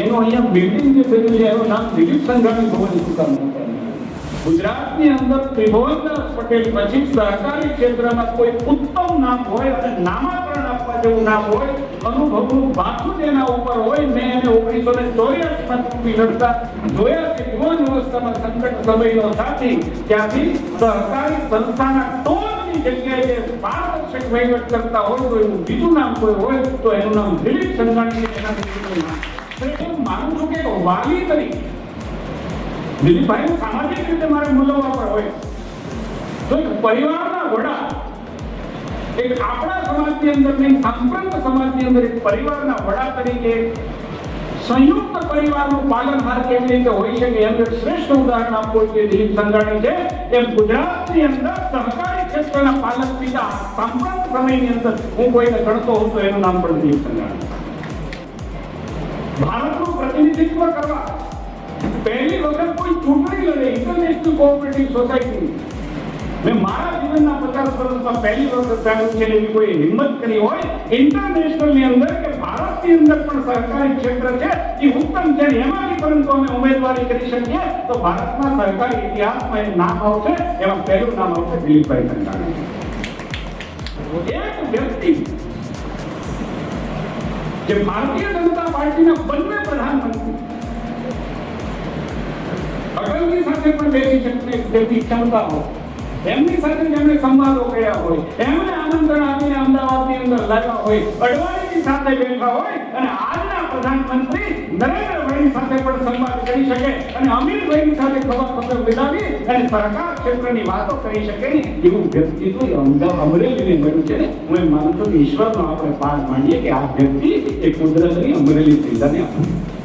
એનું અહીંયા બિલ્ડિંગ જે થયું છે, એનું નામ દિલીપ સંઘાણી ભવન કામ ગુજરાતની અંદર ત્રિભુવનદાસ પટેલ પછી સહકારી ક્ષેત્રમાં કોઈ ઉત્તમ નામ હોય અને નામાકરણ આપવા જેવું નામ હોય, અનુભવનું પાછું જેના ઉપર હોય. મેં એને ઓગણીસો ને ચોર્યાસીમાં ચૂંટણી લડતા જોયા કે યુવાન અવસ્થામાં સંકટ સમયનો સાથી ત્યાંથી સહકારી સંસ્થાના ટોચની જગ્યાએ જે પારદર્શક વહીવટ કરતા હોય, તો એવું બીજું નામ કોઈ હોય, તો એનું નામ દિલીપ સંઘાણી એના નામ તો હું માનું છું કે વાલી તરીકે દિલીપભાઈ, સામાજિક રીતે મારે મૂલવવા પર હોય. તો એક પરિવારના વડા, એક આપણા સમાજની અંદર નહીં સંપ્રત સમાજની અંદર એક પરિવારના વડા તરીકે સંયુક્ત પરિવારનું પાલનહાર કેવી રીતે હોઈ શકે એમ એક શ્રેષ્ઠ ઉદાહરણ આપવું કે દિલીપ સંઘાણી છે, એમ ગુજરાતની અંદર સહકારી ક્ષેત્રના પાલક પિતા સંપ્રત સમયની અંદર હું કોઈને ગણતો હોઉં તો એનું નામ પણ દિલીપ સંઘાણી. ભારતનું પ્રતિનિધિત્વ કરવા. પહેલી વખત કોઈ ચૂંટણી લડે ઇન્ટરનેશનલ કોઓપરેટિવ સોસાયટી મેં મારા જીવનના પચાસ વર્ષમાં પહેલી વખત જાણ્યું છે એવી કોઈ હિંમત કરી હોય ઇન્ટરનેશનલની અંદર કે ભારતની અંદર પણ સહકારી ક્ષેત્ર છે, એ ઉત્તમ છે એમાંથી પરંતુ અમે ઉમેદવારી કરી શકીએ, તો ભારતના સહકારી ઇતિહાસમાં એ નામ આવશે, એમાં પહેલું નામ આવશે દિલીપભાઈ સંઘાણી એક વ્યક્તિ જે ભારતીય જનતા પાર્ટીના બંને પ્રધાનમંત્રી અટલજી સાથે પણ બેસી તેની ક્ષમતા હોય. એમની સાથે જેમણે સંવાદો કર્યા હોય. એમણે આમંત્રણ આપીને અમદાવાદની અંદર લાવ્યા હોય. અડવાણીની સાથે બેઠા હોય અને આજના પ્રધાનમંત્રી નરેન્દ્રભાઈની સાથે પણ સંવાદ કરી શકે અને અમીરભાઈની સાથે પત્ર વિધાવી અને સરકાર ક્ષેત્રની વાતો કરી શકે ને એવું વ્યક્તિત્વ અમરેલીને મળ્યું છે ને. હું એમ માનું છું કે ઈશ્વરનો આપણે પાર માંડીએ કે આ વ્યક્તિ એ કુદરતની અમરેલી જિલ્લાને આપ્યું